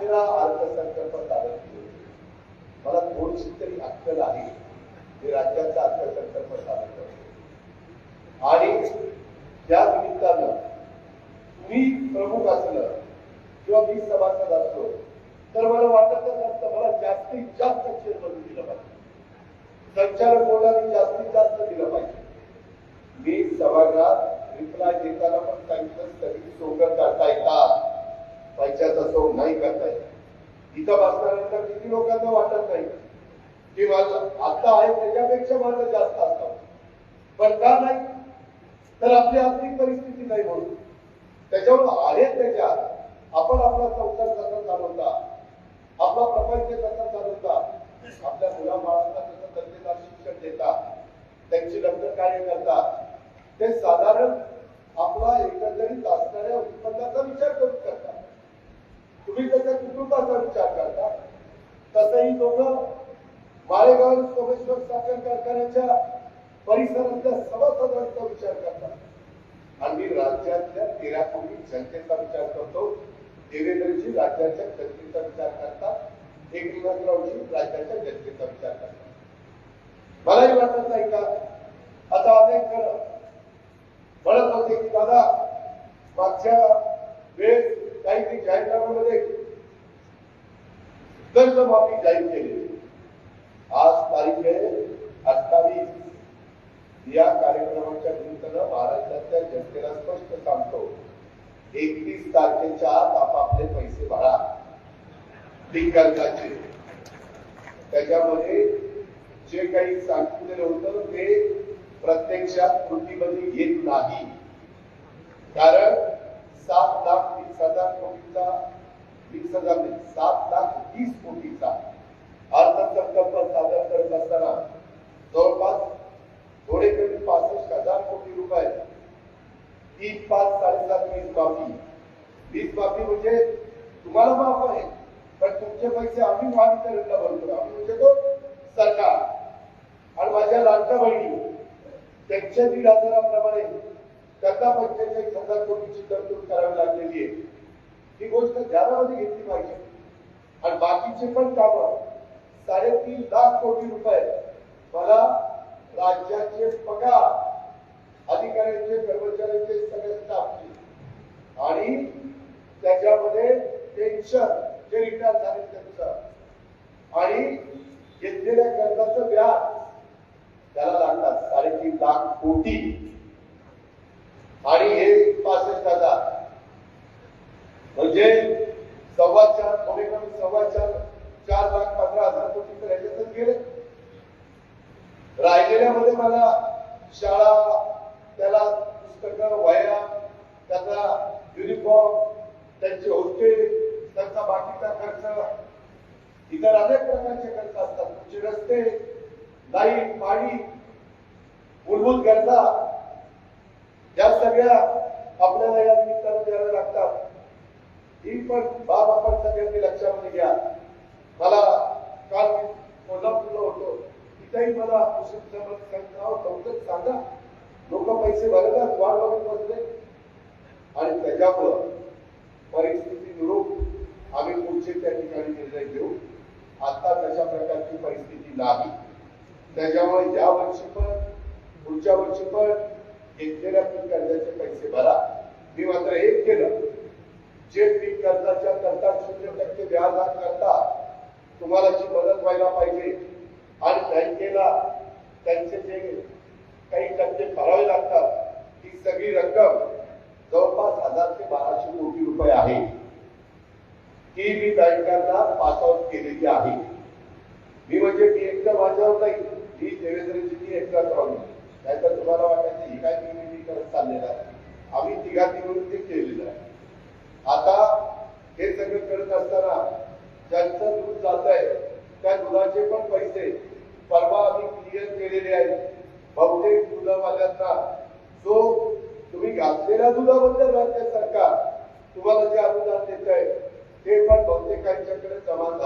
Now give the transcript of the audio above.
अकरा अर्थसंकल्प सादर केले होते. मला थोडीशी तरी अक्कल आहे ते राज्याचा अर्थसंकल्प सादर करतो. आणि त्या निमित्तानं मी प्रमुख असलं किंवा मी सभासद असलो तर मला वाटतच असतं मला जास्तीत जास्त चेअरमन दिलं पाहिजे. संचालक बोर्डाने जास्तीत जास्त दिलं पाहिजे. मी सभागृहात रिप्लाय देताना पण सांगितलं सगळी सोंग करता येतात पैशाचा सोंग नाही करता येत. इथं बसल्यानंतर किती लोकांना वाटत नाही. की माझं आता आहे त्याच्यापेक्षा माझं जास्त असतात पण का नाही? तर आपली आर्थिक परिस्थिती नाही म्हणून. त्याच्यावर आहे त्याच्यात. आपण आपला संसार कसा चालवता? आपला प्रपंच कसा चालवता? आपल्या मुलाबाळांना कसं दर्जेदार शिक्षण देता? त्यांची लग्न कार्य करतात? ते साधारण आपला एकंदरीत असणाऱ्या उत्पन्नाचा विचार करून करतात. तुम्ही त्याच्या कुटुंबाचा विचार करता. तसंही लोक माळेगाव सोमेश्वर साखर कारखान्याच्या परिसरातल्या सभासदांचा विचार करतात. आम्ही राज्यातल्या तेरा कोटी जनतेचा विचार करतो. देवेंद्रजी राज्याच्या जनतेचा विचार करतात. एकनाथरावजी राज्याच्या जनतेचा विचार करतात. मलाही वाटत नाही का? आता अनेक जण म्हणत होते की दादा मागच्या वेळेस काही जाहीरनाम्यामध्ये कर्जमाफी जाहीर केली. आज तारीख आहे अठ्ठावीस. या कार्यक्रमाच्या निमित्तानं महाराष्ट्रातल्या जनतेला स्पष्ट सांगतो एकतीस तारखेच्या आत आपापले पैसे भरा. कर्जाचे त्याच्यामध्ये जे काही सांगितलेलं होतं ते प्रत्यक्षात कृतीमध्ये येत नाही. कारण सात लाख वीस हजार कोटीचा वीस हजार नाही, सात लाख वीस कोटीचा अर्थसंकल्प सादर करत असताना जवळपास थोडे कमी पासष्ट हजार कोटी रुपये तीन पाच साडेसात वीज माफी वीज माफी म्हणजे तुम्हाला माफ आहे पण तुमचे पैसे आम्ही महावितरणला भरतो. आम्ही म्हणजे तो सरकार. आणि माझ्या लाडक्या बहिणी त्यांच्या दीड हजाराप्रमाणे त्यांना पंचेचाळीस हजार कोटीची तरतूद करावी लागलेली आहे. ही गोष्ट ध्यानामध्ये घेतली पाहिजे. आणि बाकीचे पण काम साडेतीन लाख कोटी रुपये मला राज्याचे पगार अधिकाऱ्यांचे कर्मचाऱ्यांचे सगळ्या स्टाफचे आणि त्याच्यामध्ये पेन्शन जे रिटायर झाले त्यांचं. आणि घेतलेल्या कर्जाचं व्याज त्याला लागतात साडेतीन लाख कोटी आणि हे पासष्ट हजार म्हणजे सव्वा चार कमी कमी सव्वा चार चार लाख पंधरा हजार कोटी तर ह्याच्यातच गेले. राहिलेल्यामध्ये मला शाळा त्याला पुस्तकं वह्या त्याचा युनिफॉर्म त्यांचे हॉस्टेल त्यांचा बाकीचा खर्च इतर अनेक प्रकारचे खर्च असतात. तुमचे रस्ते लाइट पाणी मूलभूत गरजा या सगळ्या आपल्याला या निमित्तानं द्याव्या लागतात. ही पण बाब आपण सगळ्यांनी लक्षामध्ये घ्या. मला काल मी कोल्हापूरला होतो. तिथेही मला मुस्लिम सांगितलं सांगा. लोक पैसे भरतात वाट बघत बसले. आणि त्याच्यामुळं परिस्थिती निरूप आम्ही पुढचे त्या ठिकाणी निर्णय घेऊ. आता तशा प्रकारची परिस्थिती नाही. त्याच्यामुळे या वर्षी पण पुढच्या वर्षी पण घेतलेल्या पण कर्जाचे पैसे भरा. मी मात्र एक केलं. जे पीक कर्जाच्या करता शून्य टक्के व्याज करता तुम्हाला जी मदत व्हायला पाहिजे आणि बँकेला त्यांचे जे काही टक्के भरावे लागतात ती सगळी रक्कम जवळपास हजार ते बाराशे कोटी रुपये आहे. ती मी बँकांना पास आउट केलेली आहे. मी म्हणजे मी एकटं माझ्यावर नाही ही देवेंद्रजींनी एकटाच राहून. नाहीतर तुम्हाला वाटायचं ही काय मी करत चाललेला आम्ही तिघांनी मिळून ते केलेलं आहे. आता हे सगळं करत असताना ज्यांचं दूध जात आहे त्या दुधाचे पण पैसे परवा आम्ही क्लिअर केलेले आहेत. बहुतेक दुधावाल्यांना जो तुम्ही घातलेल्या दुधाबद्दल राज्य सरकार तुम्हाला जे अनुदान देत आहे ते पण बहुतेकांच्याकडे जमा झाले.